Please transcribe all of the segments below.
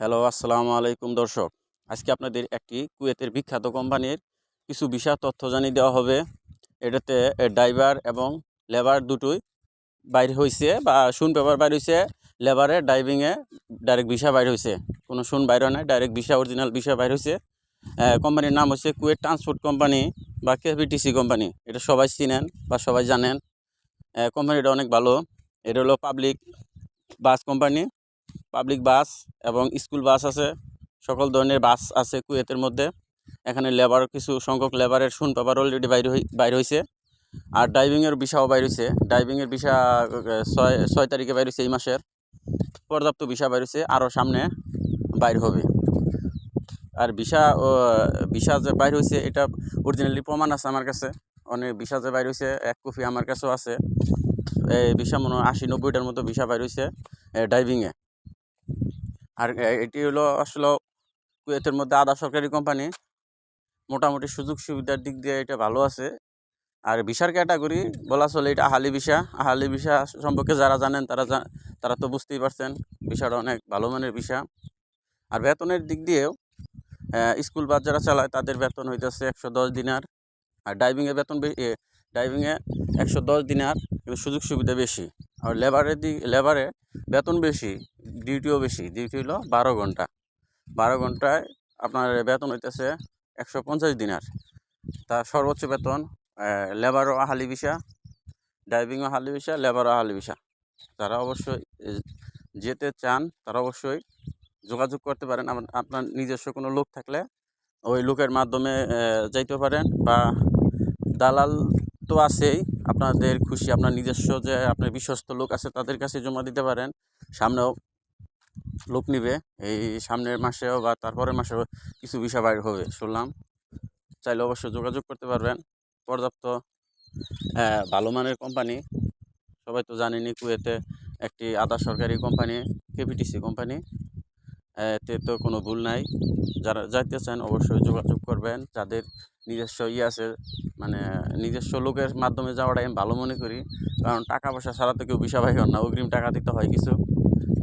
Hello, আসসালামু আলাইকুম দর্শক। আজকে আপনাদের একটি কুয়েতের বিখ্যাত কোম্পানির কিছু বিষয় তথ্য জানিয়ে দেওয়া হবে। এটাতে ড্রাইভার এবং লেবার দুটোই বাইর হয়েছে বা শুন পেপার বাইর হয়েছে লেবারে ড্রাইভিংয়ে ডাইরেক্ট ভিসা বাইর হয়েছে কোনো শুন বাইর হয় নাই, ডাইরেক্ট ভিসা, অরিজিনাল ভিসা বাইর হয়েছে কোম্পানির নাম হচ্ছে কুয়েত ট্রান্সপোর্ট কোম্পানি বা কেভিটিসি কোম্পানি। এটা সবাই চিনেন বা সবাই জানেন। কোম্পানিটা অনেক ভালো। এটা হলো public bus company. Public bus এবং স্কুল বাস আছে। সকল ধরনের বাস আছে কুয়েতের মধ্যে। এখানে লেবার কিছু সংখ্যক লেবারের শুন পেপার অলরেডি বাইর বাইর হয়েছে আর ড্রাইভিংয়ের ভিসাও বাইর হয়েছে ড্রাইভিংয়ের ভিসা ছয় ছয় তারিখে বাইর হয়েছে এই মাসের। পর্যাপ্ত ভিসা বাইর হয়েছে আরও সামনে বাইর হবে। আর ভিসা ভিসা যে বাইর হয়েছে এটা অরিজিনালি প্রমাণ আছে আমার কাছে। অনেক ভিসা যে বাইর হয়েছে এক কপি আমার কাছেও আছে। এই ভিসা মনে হয় আশি নব্বইটার মতো ভিসা বাইর হয়েছে ড্রাইভিংয়ে আর এটি হলো আসলে কুয়েতের মধ্যে আধা সরকারি কোম্পানি। মোটামুটি সুযোগ সুবিধার দিক দিয়ে এটা ভালো আছে। আর ভিসার ক্যাটাগরি বলা চলে এটা আহালি ভিসা। আহালি ভিসা সম্পর্কে যারা জানেন তারা তারা তো বুঝতেই পারছেন ভিসাটা অনেক ভালো মানের ভিসা। আর বেতনের দিক দিয়েও স্কুল বাস যারা চালায় তাদের বেতন হইতেছে একশো দশ দিনার। আর ড্রাইভিংয়ে বেতন ড্রাইভিংয়ে একশো দশ দিনার, কিন্তু সুযোগ সুবিধা বেশি। আর লেবারের দিক লেবারে বেতন বেশি ডিউটিও বেশি। ডিউটি হলো বারো ঘণ্টা। বারো ঘন্টায় আপনার বেতন হইতেছে একশো পঞ্চাশ দিনার। তার সর্বোচ্চ বেতন লেবারও আহালি ভিসা ড্রাইভিংও হালি ভিসা লেবারও আহালি ভিসা তারা অবশ্যই যেতে চান, তারা অবশ্যই যোগাযোগ করতে পারেন। আপনার নিজস্ব কোনো লোক থাকলে ওই লোকের মাধ্যমে যাইতে পারেন বা দালাল তো আছেই আপনাদের খুশি, আপনার নিজস্ব যে আপনার বিশ্বস্ত লোক আছে তাদের কাছে জমা দিতে পারেন। সামনেও লোক নিবে, এই সামনের মাসেও বা তারপরের মাসেও কিছু বিষয় বাইর হবে, শুনলাম। চাইলে অবশ্যই যোগাযোগ করতে পারবেন। পর্যাপ্ত ভালো মানের কোম্পানি। সবাই তো জানেনই কুয়েতে একটি আধা সরকারি কোম্পানি, কেপিটিসি কোম্পানি। এতে তো কোনো ভুল নাই। যারা যাইতে চান অবশ্যই যোগাযোগ করবেন। যাদের নিজস্ব ইয়ে আছে মানে নিজস্ব লোকের মাধ্যমে যাওয়াটাই আমি ভালো মনে করি। কারণ টাকা পয়সা ছাড়া তো কেউ বিষয় হন না, অগ্রিম টাকা দিতে হয় কিছু।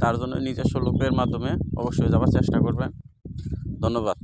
তার জন্য নিজস্ব লোকের মাধ্যমে অবশ্যই যাওয়ার চেষ্টা করবেন। ধন্যবাদ।